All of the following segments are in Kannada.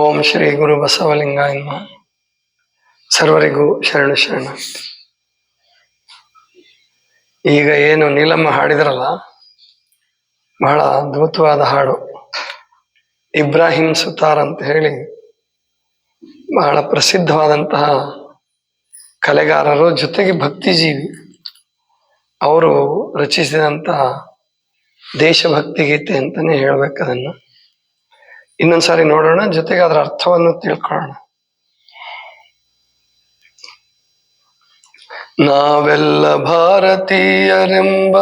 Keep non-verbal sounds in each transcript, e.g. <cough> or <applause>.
ಓಂ ಶ್ರೀ ಗುರು ಬಸವಲಿಂಗ ನಮಃ ಸರ್ವರಿಗೂ ಶರಣ ಶರಣ. ಈಗ ಏನು ನೀಲಮ್ಮ ಹಾಡಿದ್ರಲ್ಲ, ಬಹಳ ಅದ್ಭುತವಾದ ಹಾಡು. ಇಬ್ರಾಹಿಂ ಸುತಾರ್ ಅಂತ ಹೇಳಿ ಬಹಳ ಪ್ರಸಿದ್ಧವಾದಂತಹ ಕಲೆಗಾರರು, ಜೊತೆಗೆ ಭಕ್ತಿಜೀವಿ. ಅವರು ರಚಿಸಿದಂತಹ ದೇಶಭಕ್ತಿ ಗೀತೆ ಅಂತಾನೆ ಹೇಳ್ಬೇಕು ಅದನ್ನ. ಇನ್ನೊಂದ್ಸಾರಿ ನೋಡೋಣ, ಜೊತೆಗೆ ಅದರ ಅರ್ಥವನ್ನು ತಿಳ್ಕೊಳ್ಳೋಣ. ನಾವೆಲ್ಲ ಭಾರತೀಯರೆಂಬ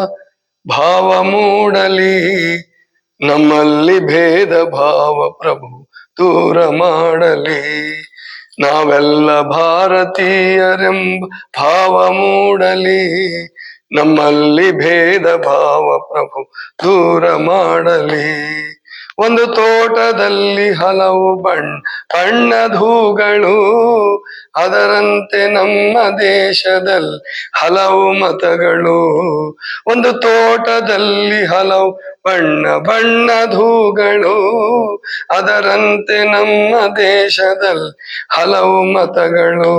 ಭಾವ ಮೂಡಲಿ, ನಮ್ಮಲ್ಲಿ ಭೇದ ಭಾವ ಪ್ರಭು ದೂರ ಮಾಡಲಿ. ನಾವೆಲ್ಲ ಭಾರತೀಯರೆಂಬ ಭಾವ ಮೂಡಲಿ, ನಮ್ಮಲ್ಲಿ ಭೇದ ಭಾವ ಪ್ರಭು ದೂರ ಮಾಡಲಿ. ಒಂದು ತೋಟದಲ್ಲಿ ಹಲವು ಬಣ್ಣ ಬಣ್ಣಧೂಗಳು ಅದರಂತೆ ನಮ್ಮ ದೇಶದಲ್ಲಿ ಹಲವು ಮತಗಳು. ಒಂದು ತೋಟದಲ್ಲಿ ಹಲವು ಬಣ್ಣ ಬಣ್ಣ ಧೂಗಳು. ಅದರಂತೆ ನಮ್ಮ ದೇಶದಲ್ಲಿ ಹಲವು ಮತಗಳು.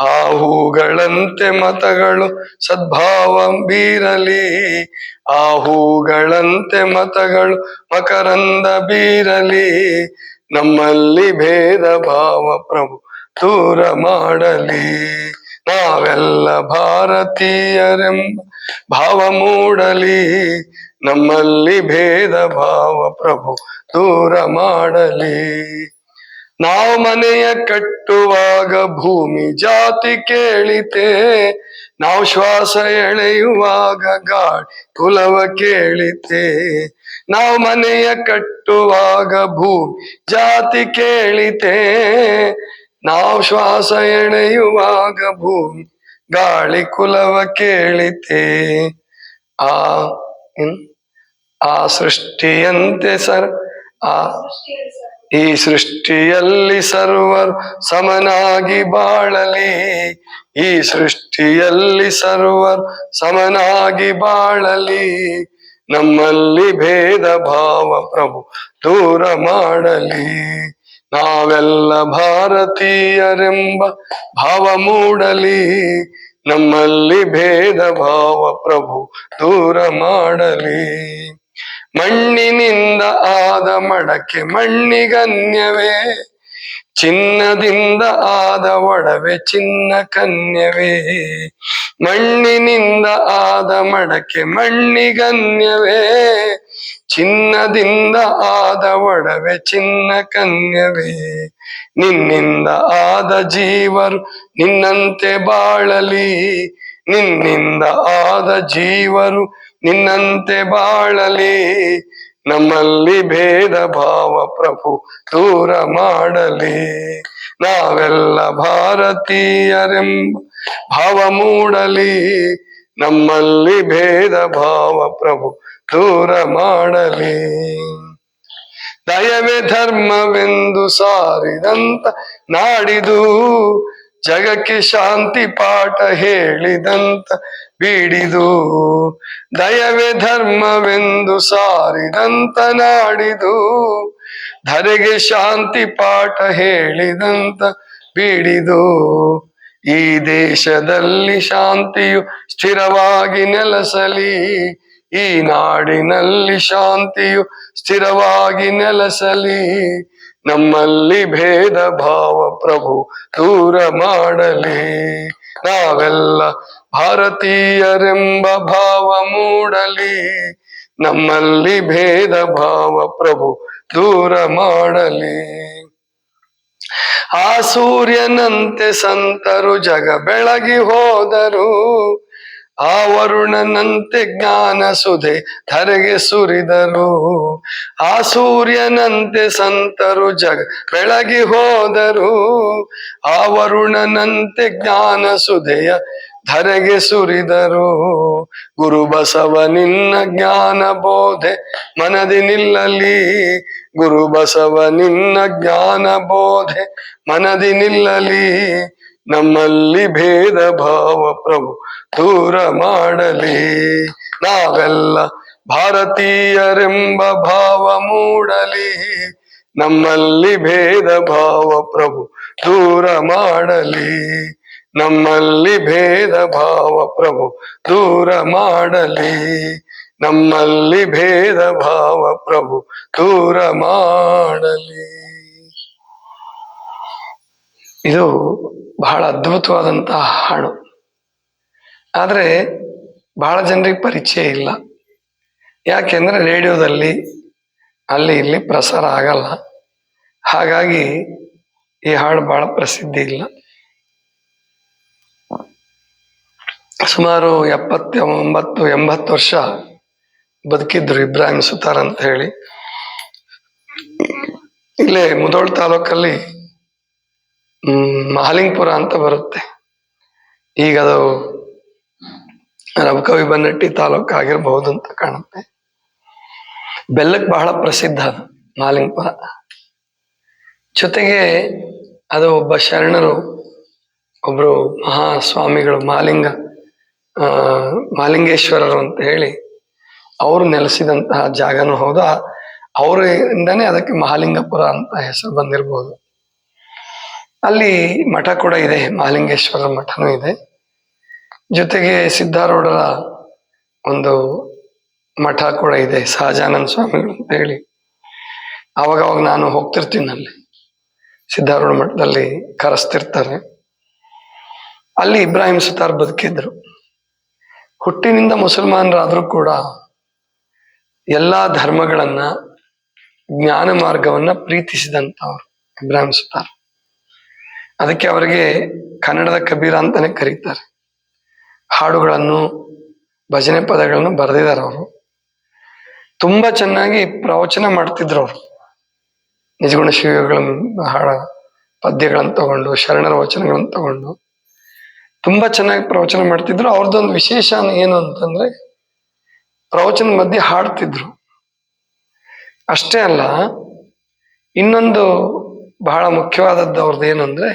ಆ ಹೂಗಳಂತೆ ಮತಗಳು ಸದ್ಭಾವ ಬೀರಲಿ ಆ ಹೂಗಳಂತೆ ಮತಗಳು ಮಕರಂದ ಬೀರಲಿ. ನಮ್ಮಲ್ಲಿ ಭೇದ ಭಾವ ಪ್ರಭು ದೂರ ಮಾಡಲಿ. ನಾವೆಲ್ಲ ಭಾರತೀಯರೆಂಬ ಭಾವ ಮೂಡಲಿ. ನಮ್ಮಲ್ಲಿ ಭೇದ ಭಾವ ಪ್ರಭು ದೂರ ಮಾಡಲಿ. ನಾವು ಮನೆಯ ಕಟ್ಟುವಾಗ ಭೂಮಿ ಜಾತಿ ಕೇಳಿತೆ. ನಾವು ಶ್ವಾಸ ಎಳೆಯುವಾಗ ಗಾಳಿ ಕುಲವ ಕೇಳಿತೆ. ನಾವು ಮನೆಯ ಕಟ್ಟುವಾಗ ಭೂಮಿ ಜಾತಿ ಕೇಳಿತೆ. ನಾವು ಶ್ವಾಸ ಎಳೆಯುವಾಗ ಭೂಮಿ ಗಾಳಿ ಕುಲವ ಕೇಳಿತೆ. ಆ? ಆ ಸೃಷ್ಟಿಯಂತೆ ಸರ್, ಆ ಈ ಸೃಷ್ಟಿಯಲ್ಲಿ ಸರ್ವರು ಸಮನಾಗಿ ಬಾಳಲಿ. ಈ ಸೃಷ್ಟಿಯಲ್ಲಿ ಸರ್ವರು ಸಮನಾಗಿ ಬಾಳಲಿ. ನಮ್ಮಲ್ಲಿ ಭೇದ ಭಾವ ಪ್ರಭು ದೂರ ಮಾಡಲಿ. ನಾವೆಲ್ಲ ಭಾರತೀಯರೆಂಬ ಭಾವ ಮೂಡಲಿ. ನಮ್ಮಲ್ಲಿ ಭೇದ ಭಾವ ಪ್ರಭು ದೂರ ಮಾಡಲಿ. ಮಣ್ಣಿನಿಂದ ಆದ ಮಡಕೆ ಮಣ್ಣಿಗನ್ಯವೇ, ಚಿನ್ನದಿಂದ ಆದ ಒಡವೆ ಚಿನ್ನ ಕನ್ಯವೇ. ಮಣ್ಣಿನಿಂದ ಆದ ಮಡಕೆ ಮಣ್ಣಿಗನ್ಯವೇ, ಚಿನ್ನದಿಂದ ಆದ ಒಡವೆ ಚಿನ್ನ ಕನ್ಯವೇ. ನಿನ್ನಿಂದ ಆದ ಜೀವರು ನಿನ್ನಂತೆ ಬಾಳಲಿ, ನಿನ್ನಿಂದ ಆದ ಜೀವರು ನಿನ್ನಂತೆ ಬಾಳಲಿ ನಮ್ಮಲ್ಲಿ ಭೇದ ಭಾವ ಪ್ರಭು ದೂರ ಮಾಡಲಿ. ನಾವೆಲ್ಲ ಭಾರತೀಯರೆಂಬ ಭಾವ ಮೂಡಲಿ ನಮ್ಮಲ್ಲಿ ಭೇದ ಭಾವ ಪ್ರಭು ದೂರ ಮಾಡಲಿ. ದಯವೇ ಧರ್ಮವೆಂದು ಸಾರಿದಂತ ನಾಡಿದು ಜಗಕ್ಕೆ ಶಾಂತಿ ಪಾಠ ಹೇಳಿದಂತ ಬೀಡಿದು ದಯವೇ ಧರ್ಮವೆಂದು ಸಾರಿದಂತ ನಾಡಿದು. ಧರೆಗೆ ಶಾಂತಿ ಪಾಠ ಹೇಳಿದಂತ ಬೀಡಿದು. ಈ ದೇಶದಲ್ಲಿ ಶಾಂತಿಯು ಸ್ಥಿರವಾಗಿ ನೆಲೆಸಲಿ. ಈ ನಾಡಿನಲ್ಲಿ ಶಾಂತಿಯು ಸ್ಥಿರವಾಗಿ ನೆಲೆಸಲಿ. ನಮ್ಮಲ್ಲಿ ಭೇದ ಭಾವ ಪ್ರಭು ದೂರ ಮಾಡಲಿ. ನಾವೆಲ್ಲ ಭಾರತೀಯರೆಂಬ ಭಾವ ಮೂಡಲಿ. ನಮ್ಮಲ್ಲಿ ಭೇದ ಭಾವ ಪ್ರಭು ದೂರ ಮಾಡಲಿ. ಆ ಸೂರ್ಯನಂತೆ ಸಂತರು ಜಗ ಬೆಳಗಿ ಹೋದರು. ಆ ವರುಣನಂತೆ ಜ್ಞಾನ ಸುಧೆ ಧರೆಗೆ ಸುರಿದರು. ಆ ಸೂರ್ಯನಂತೆ ಸಂತರು ಜಗ ಬೆಳಗಿ ಹೋದರು. ಆ ವರುಣನಂತೆ ಜ್ಞಾನ ಸುಧೆಯ ಧರೆಗೆ ಸುರಿದರು ಗುರು ಬಸವ ನಿನ್ನ ಜ್ಞಾನ ಬೋಧೆ ಮನದಿ ನಿಲ್ಲಲಿ. ಗುರು ಬಸವ ನಿನ್ನ ಜ್ಞಾನ ಬೋಧೆ ಮನದಿ ನಿಲ್ಲಲಿ. ನಮ್ಮಲ್ಲಿ ಭೇದ ಭಾವ ಪ್ರಭು ದೂರ ಮಾಡಲಿ. ನಾವೆಲ್ಲ ಭಾರತೀಯರೆಂಬ ಭಾವ ಮೂಡಲಿ. ನಮ್ಮಲ್ಲಿ ಭೇದ ಭಾವ ಪ್ರಭು ದೂರ ಮಾಡಲಿ. ನಮ್ಮಲ್ಲಿ ಭೇದ ಭಾವ ಪ್ರಭು ದೂರ ಮಾಡಲಿ. ನಮ್ಮಲ್ಲಿ ಭೇದ ಭಾವ ಪ್ರಭು ದೂರ ಮಾಡಲಿ. ಇದು ಬಹಳ ಅದ್ಭುತವಾದಂತಹ ಹಾಡು. ಆದರೆ ಬಹಳ ಜನರಿಗೆ ಪರಿಚಯ ಇಲ್ಲ. ಯಾಕೆಂದ್ರೆ ರೇಡಿಯೋದಲ್ಲಿ ಅಲ್ಲಿ ಇಲ್ಲಿ ಪ್ರಸಾರ ಆಗಲ್ಲ. ಹಾಗಾಗಿ ಈ ಹಾಡು ಬಹಳ ಪ್ರಸಿದ್ಧಿ ಇಲ್ಲ. ಸುಮಾರು ಎಪ್ಪತ್ತ ಒಂಬತ್ತು ಎಂಬತ್ತು ವರ್ಷ ಬದುಕಿದ್ರು ಇಬ್ರಾಹಿಂ ಸುತಾರ್ ಅಂತ ಹೇಳಿ. ಇಲ್ಲೇ ಮುದೋಳ್ ತಾಲೂಕಲ್ಲಿ ಮಹಾಲಿಂಗ್ಪುರ ಮಹಾಲಿಂಗಪುರ ಅಂತ ಬರುತ್ತೆ. ಈಗ ಅದು ರಬಕವಿ ಬನ್ನಟ್ಟಿ ತಾಲೂಕು ಆಗಿರಬಹುದು ಅಂತ ಕಾಣುತ್ತೆ. ಬೆಲ್ಲಕ್ಕೆ ಬಹಳ ಪ್ರಸಿದ್ಧ ಅದು ಮಹಾಲಿಂಗಪುರ ಜೊತೆಗೆ ಅದು ಒಬ್ಬ ಶರಣರು, ಒಬ್ರು ಮಹಾಸ್ವಾಮಿಗಳು ಮಾಲಿಂಗ. ಮಾಲಿಂಗೇಶ್ವರರು ಅಂತ ಹೇಳಿ ಅವರು ನೆಲೆಸಿದಂತಹ ಜಾಗನೂ ಹೌದು. ಅವರಿಂದಾನೆ ಅದಕ್ಕೆ ಮಹಾಲಿಂಗಪುರ ಅಂತ ಹೆಸರು ಬಂದಿರಬಹುದು ಅಲ್ಲಿ ಮಠ ಕೂಡ ಇದೆ, ಮಹಾಲಿಂಗೇಶ್ವರ ಮಠನೂ ಇದೆ. ಜೊತೆಗೆ ಸಿದ್ಧಾರೂಢರ ಒಂದು ಮಠ ಕೂಡ ಇದೆ, ಸಹಜಾನಂದ ಸ್ವಾಮಿಗಳು ಅಂತ ಹೇಳಿ. ಅವಾಗ ಅವಾಗ ನಾನು ಹೋಗ್ತಿರ್ತೀನಿ ಅಲ್ಲಿ. ಸಿದ್ಧಾರೂಢ ಮಠದಲ್ಲಿ ಕರೆಸ್ತಿರ್ತಾರೆ. ಅಲ್ಲಿ ಇಬ್ರಾಹಿಂ ಸುತಾರ್ ಬದುಕಿದ್ರು. ಹುಟ್ಟಿನಿಂದ ಮುಸಲ್ಮಾನರಾದರೂ ಕೂಡ ಎಲ್ಲ ಧರ್ಮಗಳನ್ನ, ಜ್ಞಾನ ಮಾರ್ಗವನ್ನ ಪ್ರೀತಿಸಿದಂಥವ್ರು ಇಬ್ರಾಹಿಂ ಸುತಾರ್. ಅದಕ್ಕೆ ಅವರಿಗೆ ಕನ್ನಡದ ಕಬೀರ ಅಂತಾನೆ ಕರೀತಾರೆ. ಹಾಡುಗಳನ್ನು, ಭಜನೆ ಪದಗಳನ್ನು ಬರೆದಿದ್ದಾರೆ ಅವರು. ತುಂಬಾ ಚೆನ್ನಾಗಿ ಪ್ರವಚನ ಮಾಡ್ತಿದ್ರು ಅವರು. ನಿಜಗುಣ ಶಿವಗಳ ಹಾಡ ಪದ್ಯಗಳನ್ನು ತಗೊಂಡು, ಶರಣರ ವಚನಗಳನ್ನು ತಗೊಂಡು. ತುಂಬಾ ಚೆನ್ನಾಗಿ ಪ್ರವಚನ ಮಾಡ್ತಿದ್ರು. ಅವ್ರದ್ದೊಂದು ವಿಶೇಷ ಏನು ಅಂತಂದ್ರೆ, ಪ್ರವಚನ ಮಧ್ಯೆ ಹಾಡ್ತಿದ್ರು. ಅಷ್ಟೇ ಅಲ್ಲ, ಇನ್ನೊಂದು ಬಹಳ ಮುಖ್ಯವಾದದ್ದು ಅವ್ರದ್ದು ಏನಂದ್ರೆ,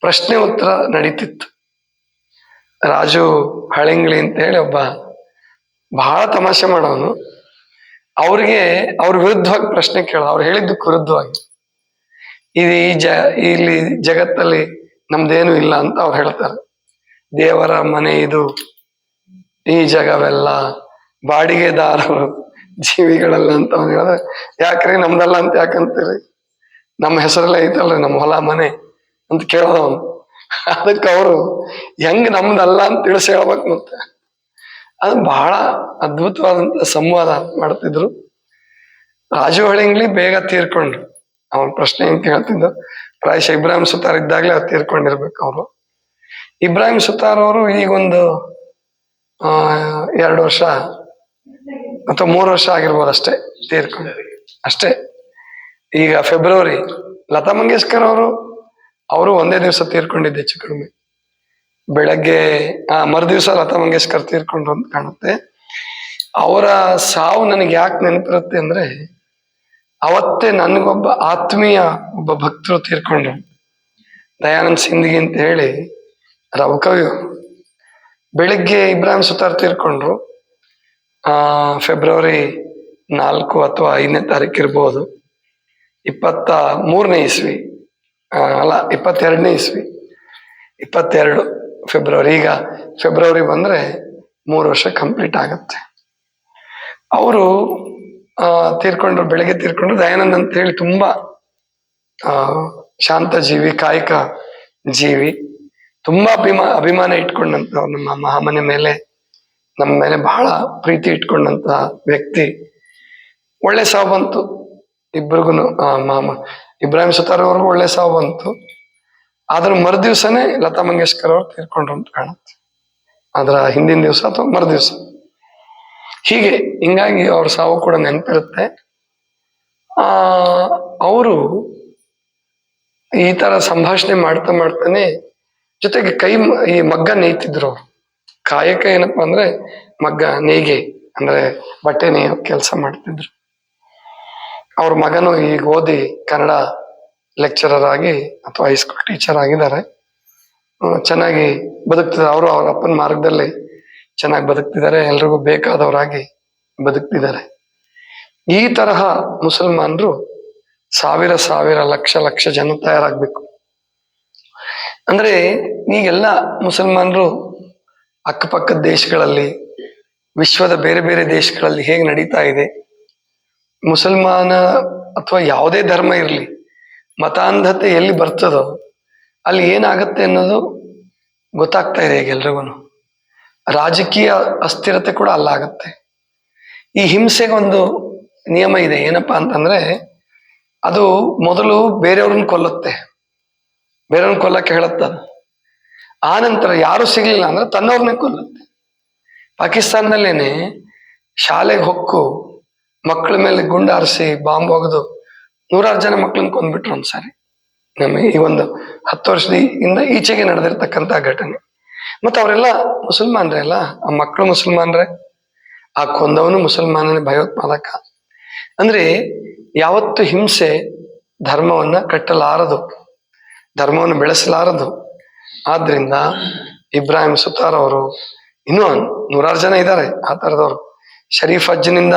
ಪ್ರಶ್ನೆ ಉತ್ತರ ನಡೀತಿತ್ತು. ರಾಜು ಹಳಿಂಗ್ಳಿ ಅಂತ ಹೇಳಿ ಒಬ್ಬ ಬಹಳ ತಮಾಷೆ ಮಾಡೋನು. ಅವ್ರಿಗೆ, ಅವ್ರ ವಿರುದ್ಧವಾಗಿ ಪ್ರಶ್ನೆ ಕೇಳ, ಅವ್ರು ಹೇಳಿದ್ದಕ್ಕೆ ವಿರುದ್ಧವಾಗಿ. ಇದು ಈ ಜ, ಇಲ್ಲಿ ಜಗತ್ತಲ್ಲಿ ನಮ್ದೇನು ಇಲ್ಲ ಅಂತ ಅವ್ರು ಹೇಳ್ತಾರೆ. ದೇವರ ಮನೆ ಇದು. ಈ ಜಗವೆಲ್ಲ ಬಾಡಿಗೆದಾರರು ಜೀವಿಗಳಲ್ಲ ಅಂತ ಹೇಳಿದ್ರೆ ಯಾಕ್ರಿ ನಮ್ದಲ್ಲ ಅಂತ ಯಾಕಂತೀರಿ? ನಮ್ಮ ಹೆಸರಲ್ಲೇ ಐತಲ್ರಿ ನಮ್ಮ ಹೊಲ ಮನೆ ಅಂತ ಕೇಳೋದವನು. ಅದಕ್ಕೆ ಅವರು ಹೆಂಗ್ ನಮ್ದಲ್ಲ ಅಂತ ತಿಳಿಸಿ ಹೇಳ್ಬೇಕು ಮತ್ತೆ. ಅದು ಬಹಳ ಅದ್ಭುತವಾದಂತ ಸಂವಾದ ಮಾಡ್ತಿದ್ರು. ರಾಜು ಹಳಿಂಗ್ಲಿ ಬೇಗ ತೀರ್ಕೊಂಡ್ರು. ಅವನ ಪ್ರಶ್ನೆ ಹೆಂಗ್ ಕೇಳ್ತಿದ್ರು ಪ್ರಾಯಶಃ ಇಬ್ರಾಹಿಂ ಸುತಾರ್ ಇದ್ದಾಗ್ಲೇ ತೀರ್ಕೊಂಡಿರ್ಬೇಕು ಅವರು. ಇಬ್ರಾಹಿಂ ಸುತಾರ್ ಅವರು ಈಗೊಂದು ಎರಡು ವರ್ಷ ಅಥವಾ ಮೂರು ವರ್ಷ ಆಗಿರ್ಬೋದು ಅಷ್ಟೇ, ತೀರ್ಕೊಂಡು. ಅಷ್ಟೇ. ಈಗ ಫೆಬ್ರವರಿ, ಲತಾ ಮಂಗೇಶ್ಕರ್ ಅವರು ಅವರು ಒಂದೇ ದಿವಸ ತೀರ್ಕೊಂಡಿದ್ದೆ ಹೆಚ್ಚು ಕಡಿಮೆ. ಬೆಳಗ್ಗೆ, ಆ, ಮರುದಿವಸ ಲತಾ ಮಂಗೇಶ್ಕರ್ ತೀರ್ಕೊಂಡ್ರು ಅಂತ ಕಾಣುತ್ತೆ. ಅವರ ಸಾವು ನನಗೆ ಯಾಕೆ ನೆನಪಿರುತ್ತೆ ಅಂದ್ರೆ, ಅವತ್ತೇ ನನಗೊಬ್ಬ ಆತ್ಮೀಯ ಒಬ್ಬ ಭಕ್ತರು ತೀರ್ಕೊಂಡ್ರು. ದಯಾನಂದ್ ಸಿಂದಗಿ ಅಂತ ಹೇಳಿ ರವಕವಿ ಬೆಳಿಗ್ಗೆ ಇಬ್ರಾಹಿಂ ಸುತಾರ್ ತೀರ್ಕೊಂಡ್ರು. ಫೆಬ್ರವರಿ ನಾಲ್ಕು ಅಥವಾ ಐದನೇ ತಾರೀಕು ಇರ್ಬೋದು. ಇಪ್ಪತ್ತ ಮೂರನೇ ಇಸ್ವಿ ಅಲ್ಲ, ಇಪ್ಪತ್ತೆರಡನೇ ಇಸ್ವಿ. ಇಪ್ಪತ್ತೆರಡು ಫೆಬ್ರವರಿ, ಈಗ ಫೆಬ್ರವರಿ ಬಂದ್ರೆ ಮೂರು ವರ್ಷ ಕಂಪ್ಲೀಟ್ ಆಗತ್ತೆ. ಅವರು ತೀರ್ಕೊಂಡ್ರು, ಬೆಳಗ್ಗೆ ತೀರ್ಕೊಂಡ್ರು. ದಯಾನಂದ್ ಅಂತ ಹೇಳಿ ತುಂಬಾ ಶಾಂತ ಜೀವಿ ಕಾಯಕ ಜೀವಿ. ತುಂಬಾ ಅಭಿಮಾ, ಅಭಿಮಾನ ಇಟ್ಕೊಂಡಂತ ನಮ್ಮ ಮಹಾಮನೆ ಮೇಲೆ, ನಮ್ಮ ಮೇಲೆ ಬಹಳ ಪ್ರೀತಿ ಇಟ್ಕೊಂಡಂತ ವ್ಯಕ್ತಿ. ಒಳ್ಳೆ ಸಾವು ಬಂತು. ಇಬ್ರಿಗೂ ಮಾಮ ಇಬ್ರಾಹಿಂ ಸುತಾರ್ ಅವ್ರಿಗೂ ಒಳ್ಳೆ ಸಾವು ಬಂತು. ಅದ್ರ ಮರುದಿವ್ಸನೇ ಲತಾ ಮಂಗೇಶ್ಕರ್ ಅವ್ರು ತೀರ್ಕೊಂಡ್ರು ಅಂತ ಕಾಣುತ್ತೆ. ಅದರ ಹಿಂದಿನ ದಿವಸ ಅಥವಾ ಮರುದಿವ್ಸ. ಹೀಗೆ, ಹಿಂಗಾಗಿ ಅವ್ರ ಸಾವು ಕೂಡ ನೆನಪಿರುತ್ತೆ. ಆ, ಅವರು ಈ ತರ ಸಂಭಾಷಣೆ ಮಾಡ್ತಾ ಮಾಡ್ತಾನೆ ಜೊತೆಗೆ ಕೈ ಈ ಮಗ್ಗ ನೇಯ್ತಿದ್ರು. ಕಾಯಕ ಏನಪ್ಪಾ ಅಂದ್ರೆ ಮಗ್ಗ ನೇಯ್ಗೆ, ಅಂದ್ರೆ ಬಟ್ಟೆ ನೇಯೋ ಕೆಲಸ ಮಾಡ್ತಿದ್ರು. ಅವ್ರ ಮಗನು ಈಗ ಓದಿ ಕನ್ನಡ ಲೆಕ್ಚರರ್ ಆಗಿ ಅಥವಾ ಹೈಸ್ಕೂಲ್ ಟೀಚರ್ ಆಗಿದ್ದಾರೆ. ಚೆನ್ನಾಗಿ ಬದುಕ್ತಿದ್ದಾರೆ. ಅವರು ಅವ್ರ ಅಪ್ಪನ ಮಾರ್ಗದಲ್ಲಿ ಚೆನ್ನಾಗಿ ಬದುಕ್ತಿದ್ದಾರೆ. ಎಲ್ರಿಗೂ ಬೇಕಾದವರಾಗಿ ಬದುಕ್ತಿದ್ದಾರೆ. ಈ ತರಹ ಮುಸಲ್ಮಾನರು ಸಾವಿರ ಸಾವಿರ ಲಕ್ಷ ಲಕ್ಷ ಜನ ತಯಾರಾಗ್ಬೇಕು. ಅಂದ್ರೆ ಈಗೆಲ್ಲ ಮುಸಲ್ಮಾನರು ಅಕ್ಕಪಕ್ಕದ ದೇಶಗಳಲ್ಲಿ, ವಿಶ್ವದ ಬೇರೆ ಬೇರೆ ದೇಶಗಳಲ್ಲಿ ಹೇಗೆ ನಡೀತಾ ಇದೆ? ಮುಸಲ್ಮಾನ ಅಥವಾ ಯಾವುದೇ ಧರ್ಮ ಇರಲಿ, ಮತಾಂಧತೆ ಎಲ್ಲಿ ಬರ್ತದೋ, ಅಲ್ಲಿ ಏನಾಗತ್ತೆ ಅನ್ನೋದು ಗೊತ್ತಾಗ್ತಾ ಇದೆ ಈಗ ರಾಜಕೀಯ ಅಸ್ಥಿರತೆ ಕೂಡ ಅಲ್ಲಾಗತ್ತೆ. ಈ ಹಿಂಸೆಗೊಂದು ನಿಯಮ ಇದೆ. ಏನಪ್ಪಾ ಅಂತಂದ್ರೆ, ಅದು ಮೊದಲು ಬೇರೆಯವ್ರನ್ನ ಕೊಲ್ಲುತ್ತೆ. ಬೇರೆಯವ್ರನ್ನ ಕೊಲ್ಲಕ್ಕೆ ಹೇಳುತ್ತ? ಆ ನಂತರ ಯಾರು ಸಿಗ್ಲಿಲ್ಲ ಅಂದ್ರೆ ತನ್ನವ್ರನ್ನೇ ಕೊಲ್ಲುತ್ತೆ. ಪಾಕಿಸ್ತಾನದಲ್ಲೇನೆ ಶಾಲೆಗೆ ಹೊಕ್ಕು ಮಕ್ಕಳ ಮೇಲೆ ಗುಂಡಾರಿಸಿ ಬಾಂಬ್ ಒಗೆದು ನೂರಾರು ಜನ ಮಕ್ಕಳನ್ನ ಕೊಂದ್ಬಿಟ್ರು ಒಂದ್ಸಾರಿ ನಮಗೆ ಈ ಒಂದು ಹತ್ತು ವರ್ಷದಿಂದ ಈಚೆಗೆ ನಡೆದಿರ್ತಕ್ಕಂಥ ಘಟನೆ. ಮತ್ತೆ ಅವರೆಲ್ಲ ಮುಸಲ್ಮಾನ್ರೆ ಅಲ್ಲ? ಆ ಮಕ್ಕಳು ಮುಸಲ್ಮಾನ್ರೆ? ಆ ಕೊಂದವನು ಮುಸಲ್ಮಾನನೇ ಭಯೋತ್ಪಾದಕ. ಅಂದ್ರೆ ಯಾವತ್ತು ಹಿಂಸೆ, ಧರ್ಮವನ್ನ ಕಟ್ಟಲಾರದು. ಧರ್ಮವನ್ನು ಬೆಳೆಸಲಾರದು. ಆದ್ರಿಂದ ಇಬ್ರಾಹಿಂ ಸುತಾರ್ ಅವರು ಇನ್ನೂ ನೂರಾರು ಜನ ಇದ್ದಾರೆ ಆ ಥರದವರು. ಶರೀಫ್ ಅಜ್ಜನಿಂದ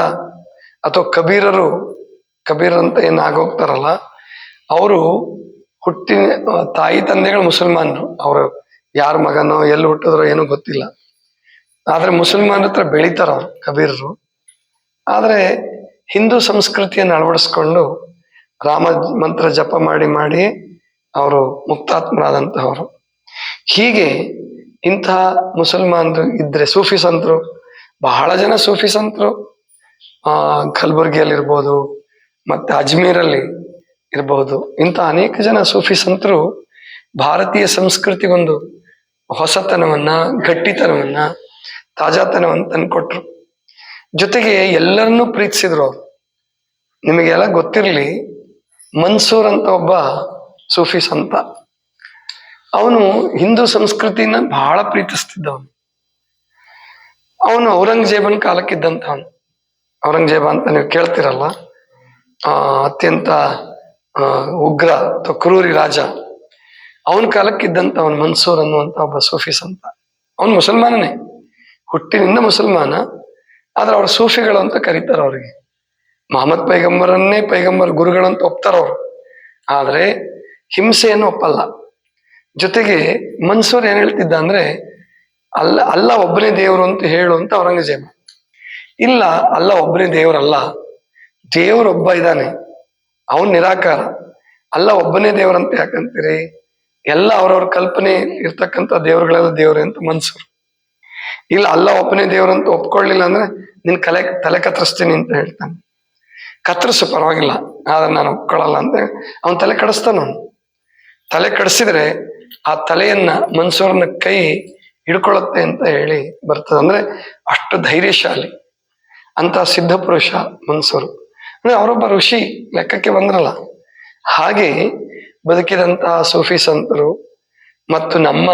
ಅಥವಾ ಕಬೀರರು, ಕಬೀರ್ ಅಂತ ಏನು ಆಗೋಗ್ತಾರಲ್ಲ, ಅವರು ಹುಟ್ಟಿನ, ತಾಯಿ ತಂದೆಗಳು ಮುಸಲ್ಮಾನರು. ಅವರು ಯಾರ ಮಗನೋ, ಎಲ್ಲಿ ಹುಟ್ಟಿದ್ರೋ ಏನೋ ಗೊತ್ತಿಲ್ಲ. ಆದರೆ ಮುಸಲ್ಮಾನರ ಹತ್ರ ಬೆಳೀತಾರ ಅವ್ರು, ಕಬೀರರು. ಆದರೆ ಹಿಂದೂ ಸಂಸ್ಕೃತಿಯನ್ನು ಅಳವಡಿಸ್ಕೊಂಡು ರಾಮ ಮಂತ್ರ ಜಪ ಮಾಡಿ ಮಾಡಿ ಅವರು ಮುಕ್ತಾತ್ಮರಾದಂತಹವರು. ಹೀಗೆ ಇಂತಹ ಮುಸಲ್ಮಾನರು ಇದ್ರೆ ಸೂಫಿ ಸಂತರು, ಬಹಳ ಜನ ಸೂಫಿ ಸಂತರು. ಆ, ಕಲಬುರ್ಗಿಯಲ್ಲಿರ್ಬೋದು, ಮತ್ತೆ ಅಜ್ಮೀರಲ್ಲಿ ಇರಬಹುದು ಇಂಥ ಅನೇಕ ಜನ ಸೂಫಿ ಸಂತರು ಭಾರತೀಯ ಸಂಸ್ಕೃತಿಗೊಂದು ಹೊಸತನವನ್ನ, ಗಟ್ಟಿತನವನ್ನ, ತಾಜಾತನವನ್ನು ತಂದ್ಕೊಟ್ರು ಜೊತೆಗೆ ಎಲ್ಲರನ್ನೂ ಪ್ರೀತಿಸಿದ್ರು ಅವರು. ನಿಮಗೆಲ್ಲ ಗೊತ್ತಿರಲಿ, ಮನ್ಸೂರ್ ಅಂತ ಒಬ್ಬ ಸೂಫಿ ಸಂತ. ಅವನು ಹಿಂದೂ ಸಂಸ್ಕೃತಿನ ಬಹಳ ಪ್ರೀತಿಸ್ತಿದ್ದವನು. ಅವನು ಔರಂಗಜೇಬನ ಕಾಲಕ್ಕಿದ್ದಂಥವನು. ಔರಂಗಜೇಬ ಅಂತ ನೀವು ಕೇಳ್ತಿರಲ್ಲ. ಅತ್ಯಂತ ಉಗ್ರ ಅಥವಾ ಕ್ರೂರಿ ರಾಜ. ಅವನ ಕಾಲಕ್ಕಿದ್ದಂತ ಅವನು ಮನ್ಸೂರ್ ಅನ್ನುವಂತ ಒಬ್ಬ ಸೂಫೀಸ್ ಅಂತ ಅವನು ಮುಸಲ್ಮಾನನೇ. ಹುಟ್ಟಿನಿಂದ ಮುಸಲ್ಮಾನ. ಆದ್ರೆ ಅವ್ರ ಸೂಫಿಗಳು ಅಂತ ಕರೀತಾರೆ ಅವ್ರಿಗೆ. ಮಹಮ್ಮದ್ ಪೈಗಂಬರನ್ನೇ ಪೈಗಂಬರ್ ಗುರುಗಳಂತ ಅಂತ ಒಪ್ತಾರ ಅವ್ರು ಆದ್ರೆ ಹಿಂಸೆಯನ್ನು ಒಪ್ಪಲ್ಲ. ಜೊತೆಗೆ ಮನ್ಸೂರ್ ಏನ್ ಹೇಳ್ತಿದ್ದ ಅಂದ್ರೆ, ಅಲ್ಲ ಅಲ್ಲ ಒಬ್ಬನೇ ದೇವರು ಅಂತ ಹೇಳು ಅಂತ ಔರಂಗಜೇಬ. ಇಲ್ಲ, ಅಲ್ಲ ಒಬ್ಬನೇ ದೇವರಲ್ಲ. ದೇವರೊಬ್ಬ ಇದ್ದಾನೆ. ಅವನ್ ನಿರಾಕಾರ. ಅಲ್ಲ ಒಬ್ಬನೇ ದೇವರಂತ ಯಾಕಂತೀರಿ? ಎಲ್ಲ ಅವ್ರವ್ರ ಕಲ್ಪನೆ ಇರ್ತಕ್ಕಂಥ ದೇವರುಗಳೆಲ್ಲ ದೇವ್ರೆ ಅಂತ ಮನ್ಸೂರು. ಇಲ್ಲ, ಅಲ್ಲ ಒಬ್ಬನೇ ದೇವರಂತ ಒಪ್ಕೊಳ್ಳಿಲ್ಲ ಅಂದ್ರೆ ನಿನ್ ಕಲೆ, ತಲೆ ಕತ್ತರಿಸ್ತೀನಿ ಅಂತ ಹೇಳ್ತಾನೆ. ಕತ್ತರಿಸು ಪರವಾಗಿಲ್ಲ. ಆದ್ರೆ ನಾನು ಒಪ್ಕೊಳ್ಳಲ್ಲ ಅಂತ ಅವನ್ ತಲೆ ಕಡಿಸ್ತಾನ ಅವನು. ತಲೆ ಕಡಿಸಿದ್ರೆ ಆ ತಲೆಯನ್ನ ಮನ್ಸೂರ್ನ ಕೈ ಹಿಡ್ಕೊಳ್ಳುತ್ತೆ ಅಂತ ಹೇಳಿ ಬರ್ತದೆ. ಅಂದ್ರೆ ಅಷ್ಟು ಧೈರ್ಯಶಾಲಿ. ಅಂತ ಸಿದ್ಧ ಪುರುಷ ಮನ್ಸೂರು. ಅಂದ್ರೆ ಅವರೊಬ್ಬ ಋಷಿ ಲೆಕ್ಕಕ್ಕೆ ಬಂದ್ರಲ್ಲ. ಹಾಗೆ ಬದುಕಿದಂತಹ ಸೂಫಿ ಸಂತರು ಮತ್ತು ನಮ್ಮ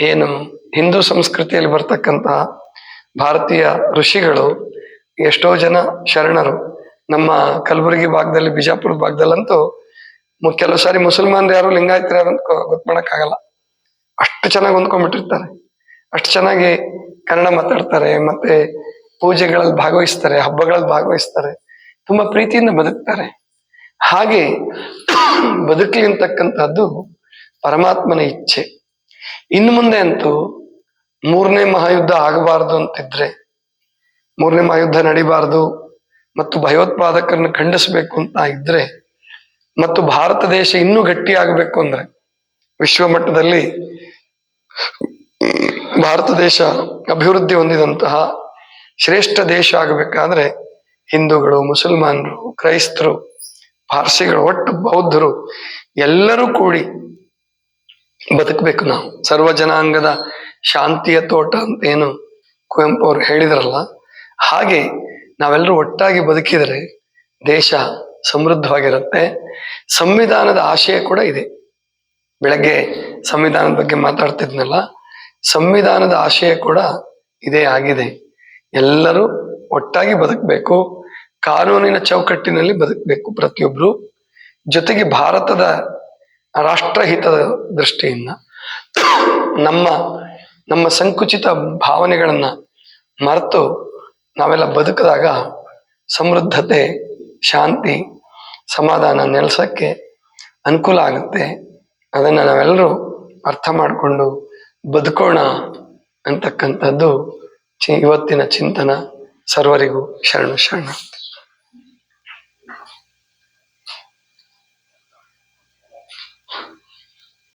ಏನು ಹಿಂದೂ ಸಂಸ್ಕೃತಿಯಲ್ಲಿ ಬರ್ತಕ್ಕಂತಹ ಭಾರತೀಯ ಋಷಿಗಳು ಎಷ್ಟೋ ಜನ ಶರಣರು. ನಮ್ಮ ಕಲಬುರಗಿ ಭಾಗದಲ್ಲಿ, ಬಿಜಾಪುರ ಭಾಗದಲ್ಲಂತೂ ಕೆಲವು ಸಾರಿ ಮುಸಲ್ಮಾನ್ರು ಯಾರು ಲಿಂಗಾಯತರು ಅಂತ ಗೊತ್ತು ಮಾಡಕ್ಕಾಗಲ್ಲ. ಅಷ್ಟು ಚೆನ್ನಾಗಿ ಹೊಂದ್ಕೊಂಡ್ಬಿಟ್ಟಿರ್ತಾರೆ. ಅಷ್ಟು ಚೆನ್ನಾಗಿ ಕನ್ನಡ ಮಾತಾಡ್ತಾರೆ, ಮತ್ತೆ ಪೂಜೆಗಳಲ್ಲಿ ಭಾಗವಹಿಸ್ತಾರೆ, ಹಬ್ಬಗಳಲ್ಲಿ ಭಾಗವಹಿಸ್ತಾರೆ. ತುಂಬಾ ಪ್ರೀತಿಯಿಂದ ಬದುಕ್ತಾರೆ. ಹಾಗೆ <coughs> ಬದುಕಲಿ ಅಂತಕ್ಕಂಥದ್ದು ಪರಮಾತ್ಮನ ಇಚ್ಛೆ. ಇನ್ನು ಮುಂದೆ ಅಂತೂ ಮೂರನೇ ಮಹಾಯುದ್ಧ ಆಗಬಾರದು ಅಂತಿದ್ರೆ, ಮೂರನೇ ಮಹಾಯುದ್ಧ ನಡಿಬಾರದು ಮತ್ತು ಭಯೋತ್ಪಾದಕರನ್ನು ಖಂಡಿಸಬೇಕು ಅಂತ ಇದ್ರೆ ಮತ್ತು ಭಾರತ ದೇಶ ಇನ್ನೂ ಗಟ್ಟಿ ಆಗಬೇಕು ಅಂದ್ರೆ ವಿಶ್ವ ಮಟ್ಟದಲ್ಲಿ ಭಾರತ ದೇಶ ಅಭಿವೃದ್ಧಿ ಹೊಂದಿದಂತಹ ಶ್ರೇಷ್ಠ ದೇಶ ಆಗಬೇಕಾದ್ರೆ ಹಿಂದೂಗಳು, ಮುಸಲ್ಮಾನರು, ಕ್ರೈಸ್ತರು, ಪಾರ್ಸಿಗಳು, ಒಟ್ಟು ಬೌದ್ಧರು ಎಲ್ಲರೂ ಕೂಡಿ ಬದುಕಬೇಕು ನಾವು. ಸರ್ವ ಜನಾಂಗದ ಶಾಂತಿಯ ತೋಟ ಅಂತ ಏನು ಕುವೆಂಪು ಅವರು ಹೇಳಿದ್ರಲ್ಲ, ಹಾಗೆ ನಾವೆಲ್ಲರೂ ಒಟ್ಟಾಗಿ ಬದುಕಿದರೆ ದೇಶ ಸಮೃದ್ಧವಾಗಿರುತ್ತೆ. ಸಂವಿಧಾನದ ಆಶಯ ಕೂಡ ಇದೆ. ಬೆಳಗ್ಗೆ ಸಂವಿಧಾನದ ಬಗ್ಗೆ ಮಾತಾಡ್ತಿದ್ನಲ್ಲ, ಸಂವಿಧಾನದ ಆಶಯ ಕೂಡ ಇದೇ ಆಗಿದೆ. ಎಲ್ಲರೂ ಒಟ್ಟಾಗಿ ಬದುಕಬೇಕು, ಕಾನೂನಿನ ಚೌಕಟ್ಟಿನಲ್ಲಿ ಬದುಕಬೇಕು ಪ್ರತಿಯೊಬ್ರು. ಜೊತೆಗೆ ಭಾರತದ ರಾಷ್ಟ್ರಹಿತದ ದೃಷ್ಟಿಯಿಂದ ನಮ್ಮ ನಮ್ಮ ಸಂಕುಚಿತ ಭಾವನೆಗಳನ್ನ ಮರೆತು ನಾವೆಲ್ಲ ಬದುಕಿದಾಗ ಸಮೃದ್ಧತೆ ಶಾಂತಿ, ಸಮಾಧಾನ ನೆಲೆಸೋಕ್ಕೆ ಅನುಕೂಲ ಆಗುತ್ತೆ. ಅದನ್ನು ನಾವೆಲ್ಲರೂ ಅರ್ಥ ಮಾಡಿಕೊಂಡು ಬದುಕೋಣ ಅಂತಕ್ಕಂಥದ್ದು ಚಿ ಇವತ್ತಿನ ಚಿಂತನ. ಸರ್ವರಿಗೂ ಶರಣು ಶರಣ.